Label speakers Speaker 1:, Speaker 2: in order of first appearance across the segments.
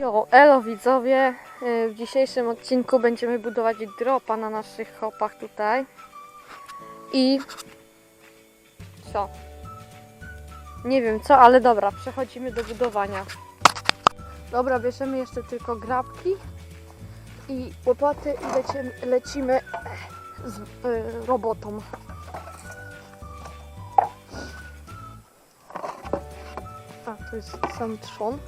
Speaker 1: Jo, elo widzowie, Y, w dzisiejszym odcinku będziemy budować dropa na naszych hopach tutaj i co? Nie wiem co, ale dobra, przechodzimy do budowania. Dobra, bierzemy jeszcze tylko grabki i łopaty i lecimy, lecimy z y, robotą. A, to jest sam trzon.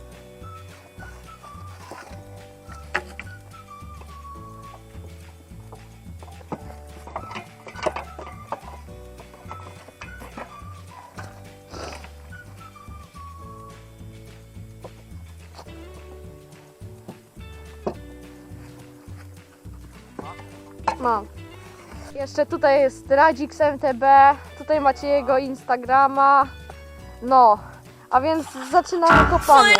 Speaker 1: Mam. Jeszcze tutaj jest Radzik z MTB, tutaj macie jego Instagrama. No, a więc zaczynamy kopanie.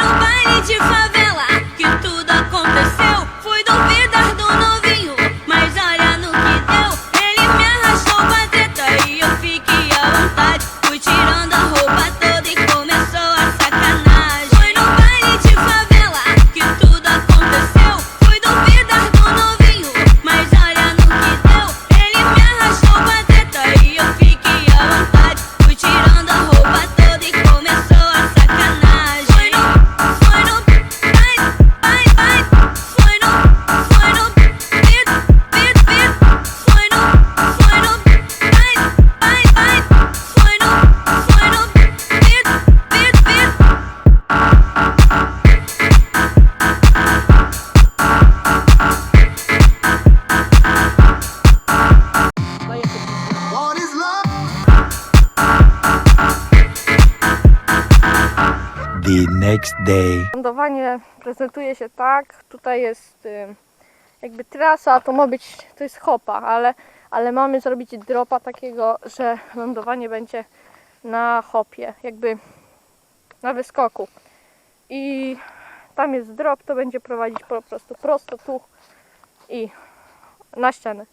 Speaker 2: The next day.
Speaker 1: Lądowanie prezentuje się tak. Tutaj jest y, jakby trasa, to ma być, to jest hopa, ale, ale mamy zrobić dropa takiego, że lądowanie będzie na hopie, jakby na wyskoku. I tam jest drop, to będzie prowadzić po prostu prosto tu i na ścianę.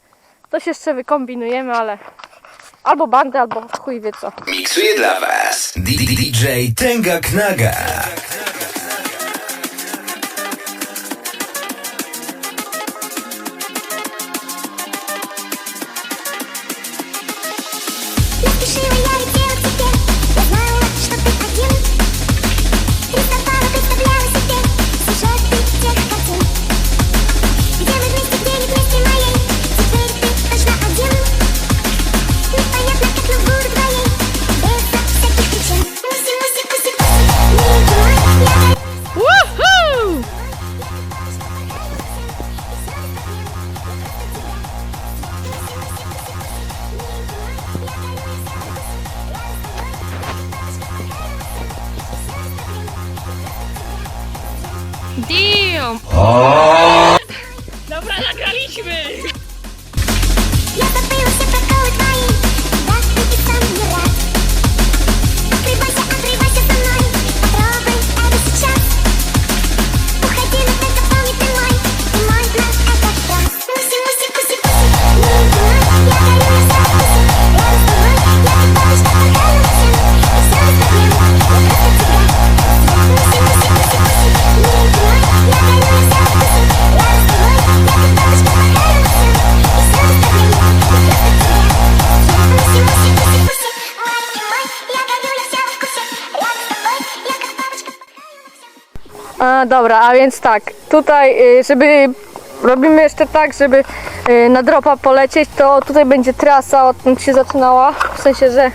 Speaker 1: Coś jeszcze wykombinujemy, ale albo bandę, albo chuj wie co.
Speaker 3: Miksuje dla Was DJ Tenga Knaga.
Speaker 4: Я забыла все проколы твои Когда ты сам не рад
Speaker 1: Dobra, a więc tak, tutaj, y, żeby robimy jeszcze tak, żeby y, na dropa polecieć, to tutaj będzie trasa, odtąd się zaczynała, w sensie, że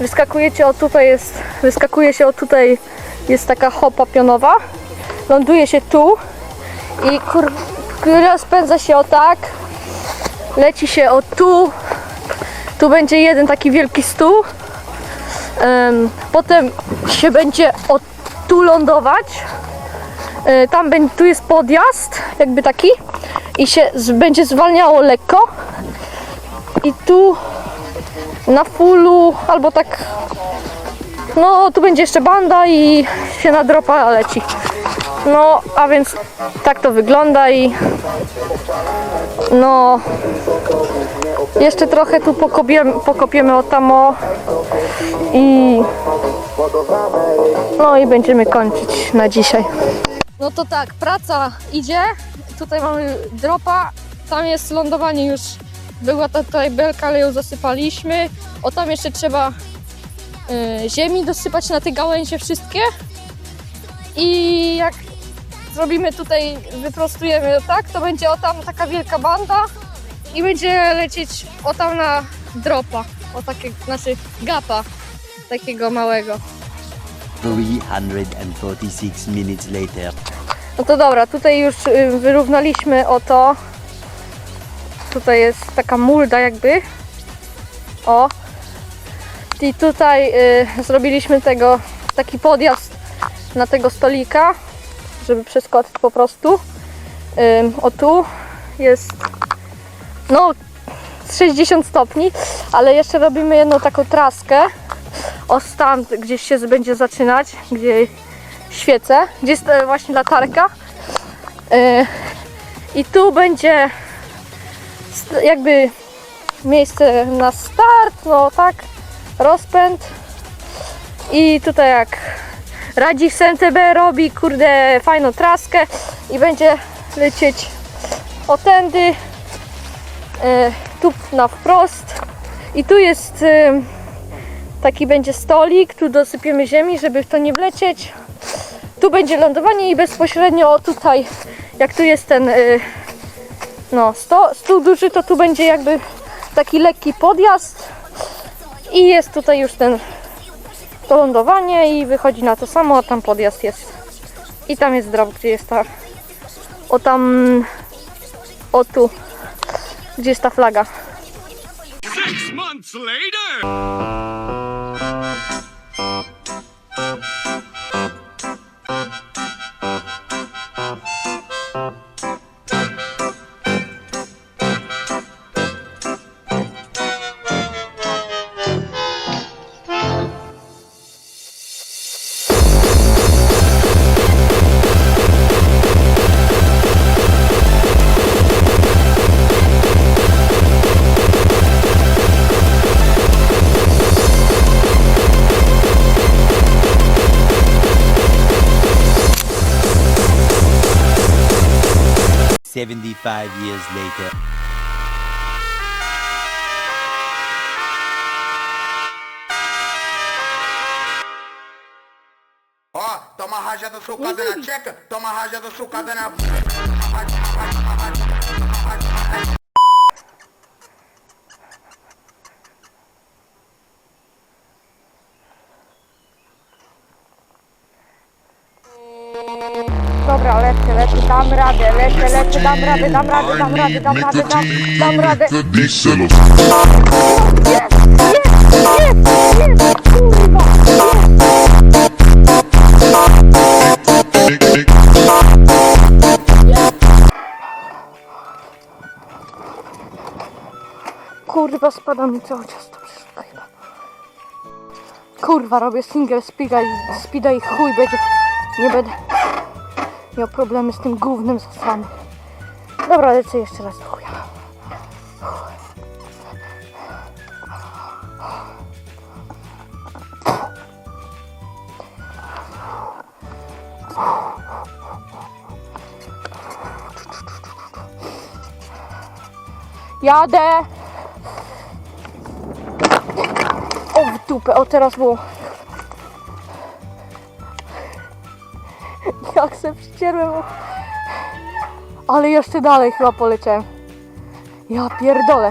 Speaker 1: wyskakujecie o tutaj jest, wyskakuje się o tutaj, jest taka hopa pionowa, ląduje się tu i kur, rozpędza się o tak, leci się o tu, tu będzie jeden taki wielki stół, Em, potem się będzie o tu lądować, Tam będzie, tu jest podjazd, jakby taki, i się będzie zwalniało lekko. I tu na fullu, albo tak, no tu będzie jeszcze banda i się na dropa leci. No, a więc tak to wygląda i no jeszcze trochę tu pokopiemy, pokopiemy o tamo i no i będziemy kończyć na dzisiaj. No to tak, praca idzie. Tutaj mamy dropa. Tam jest lądowanie już. Była ta tutaj belka, ale ją zasypaliśmy. O tam jeszcze trzeba y, ziemi dosypać na te gałęzie wszystkie. I jak zrobimy tutaj, wyprostujemy tak, to będzie o tam taka wielka banda i będzie lecieć o tam na dropa. O takie, znaczy gapa takiego małego.
Speaker 2: 346 minutes later.
Speaker 1: No to dobra, tutaj już y, wyrównaliśmy o to. Tutaj jest taka mulda jakby. O. I tutaj y, zrobiliśmy tego taki podjazd na tego stolika, żeby przeskoczyć po prostu. Ym, o tu jest no z 60 stopni, ale jeszcze robimy jedną taką traskę. O stamtąd gdzieś się będzie zaczynać, gdzie świecę, gdzie jest e, właśnie latarka. E, I tu będzie jakby miejsce na start, no tak, rozpęd. I tutaj jak Radzik z MTB robi, kurde, fajną traskę i będzie lecieć o tędy, e, tu na wprost. I tu jest taki będzie stolik, tu dosypiemy ziemi, żeby w to nie wlecieć. Tu będzie lądowanie i bezpośrednio tutaj, jak tu jest ten y, no, sto, stół duży, to tu będzie jakby taki lekki podjazd i jest tutaj już ten to lądowanie i wychodzi na to samo, a tam podjazd jest. I tam jest drop, gdzie jest ta o tam o tu gdzie jest ta flaga.
Speaker 5: Six months later.
Speaker 2: Seventy-five years later.
Speaker 6: Ó, toma rajada socada na tcheca, toma rajada socada na.
Speaker 1: Lecę, lecę, dam radę, lecę, lecę, dam radę, dam radę, dam radę, dam radę, dam, dam radę. Jest, jest. Kurwa, spada mi cały czas to wszystko chyba. Kurwa, robię single speeda i, speeda i chuj będzie. Nie będę miał problemy z tym głównym zasranym. Dobra, lecę jeszcze raz do chuja. Jadę! O w dupę, o teraz było. Jak se przycierłem. Ale jeszcze dalej chyba poleciałem. Ja pierdolę.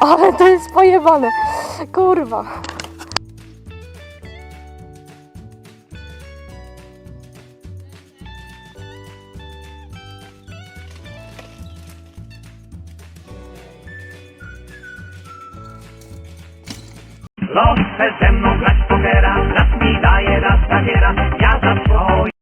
Speaker 1: Ale to jest pojebane. Kurwa.
Speaker 7: Proszę ze mną grać pokera, raz mi daje, raz zabiera, ja za swoje.